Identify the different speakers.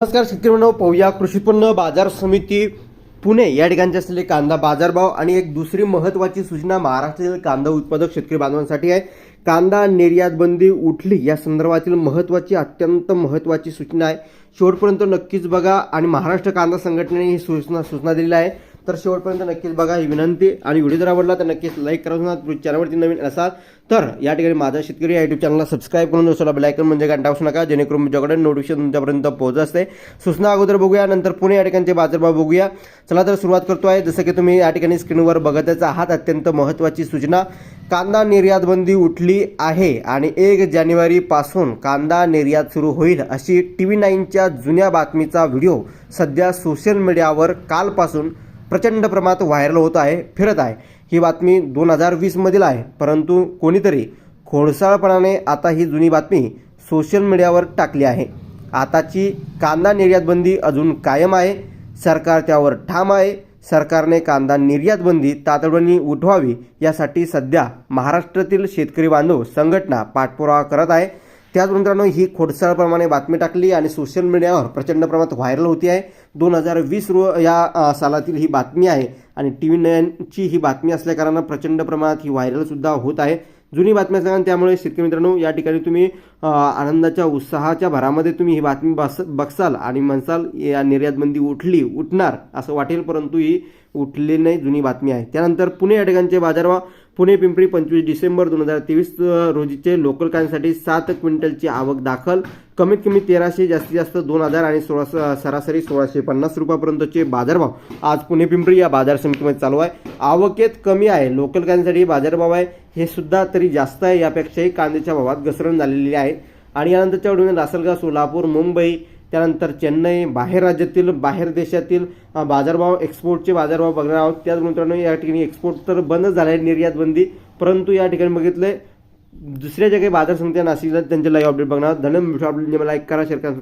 Speaker 1: नमस्कार शेतकरी म्हणून पाहूया. कृषी उत्पन्न बाजार समिती पुणे या ठिकाणचे असलेले कांदा बाजारभाव आणि एक दुसरी महत्त्वाची सूचना महाराष्ट्रातील कांदा उत्पादक शेतकरी बांधवांसाठी आहे. कांदा निर्यात बंदी उठली या संदर्भातील महत्त्वाची अत्यंत महत्त्वाची सूचना आहे. शेवटपर्यंत नक्कीच बघा आणि महाराष्ट्र कांदा संघटनेने ही सूचना सूचना दिलेली आहे. तर शेवटपर्यंत नक्कीच बघा ही विनंती. आणि व्हिडिओ जर आवडला तर नक्कीच लाईक करा. चॅनलवरती नवीन असाल तर या ठिकाणी माझा शेतकरी या युट्यूब चॅनलला सबस्क्राईब करून दुसरा बेलायकन म्हणजे घंटा टाकू नका जेणेकरून तुमच्याकडे नोटिफिकेशन तुमच्यापर्यंत पोहोचत असते. सूचना अगोदर बघूया नंतर पुणे या ठिकाणचे बाजारभाव बघूया. चला तर सुरुवात करतो आहे. जसं की तुम्ही या ठिकाणी स्क्रीनवर बघतच आहात अत्यंत महत्त्वाची सूचना. कांदा निर्यातबंदी उठली आहे आणि एक जानेवारीपासून कांदा निर्यात सुरू होईल अशी टी व्ही नाईनच्या जुन्या बातमीचा व्हिडिओ सध्या सोशल मीडियावर कालपासून प्रचंड प्रमाणात व्हायरल होत आहे फिरत आहे. ही बातमी दोन हजार वीसमधील आहे. परंतु कोणीतरी खोडसाळपणाने आता ही जुनी बातमी सोशल मीडियावर टाकली आहे. आताची कांदा निर्यात बंदी अजून कायम आहे. सरकार त्यावर ठाम आहे. सरकारने कांदा निर्यात बंदी तातडीने उठवावी यासाठी सध्या महाराष्ट्रातील शेतकरी बांधव संघटना पाठपुरावा करत आहे. त्याच मित्रांनो ही खोडसाळप्रमाणे बातमी टाकली आणि सोशल मीडियावर प्रचंड प्रमाणात व्हायरल होती आहे. दोन हजार वीस रो या सालातील ही बातमी आहे आणि टी व्ही नाईनची ही बातमी असल्याकारणानं प्रचंड प्रमाणात ही व्हायरलसुद्धा होत आहे. जुनी बातमी असल्यानं त्यामुळे शेतकरी मित्रांनो या ठिकाणी तुम्ही आनंदाच्या उत्साहाच्या भरामध्ये तुम्ही ही बातमी बस बघसाल आणि म्हणसाल या निर्यातबंदी उठली उठणार असं वाटेल परंतु ही उठली नाही जुनी बातमी आहे. त्यानंतर पुणे या ठिकाणचे बाजारभाव पुणे पिंपरी पंचवीस डिसेंबर दोन हजार तेवीस रोजीचे लोकल कांद्यासाठी सात क्विंटलची आवक दाखल. कमीत कमी तेराशे जास्तीत जास्त दोन हजार आणि सोळा सरासरी सोळाशे पन्नास रुपयापर्यंतचे बाजारभाव आज पुणे पिंपरी या बाजार समितीमध्ये चालू आहे. आवकेत कमी आहे. लोकल कांद्यासाठी बाजारभाव आहे. हे सुद्धा तरी जास्त आहे. यापेक्षाही कांद्याच्या भावात घसरण झालेली आहे. आणि यानंतरच्या व्हिडिओमध्ये लासलगाव सोलापूर मुंबई त्यानंतर चेन्नई बाहेर राज्यातील बाहेर देशातील बाजारभाव एक्सपोर्टचे बाजारभाव बघणार आहोत. त्याच मित्रांनो या ठिकाणी एक्सपोर्ट तर बंद झाले आहे निर्यात बंदी. परंतु या ठिकाणी बघितले दुसऱ्या ज्या काही बाजार समित्या नाशिकला त्यांचे लाईव्ह अपडेट बघणार धन्यवाद व्हिडिओ मला लाईक करा शेअर करा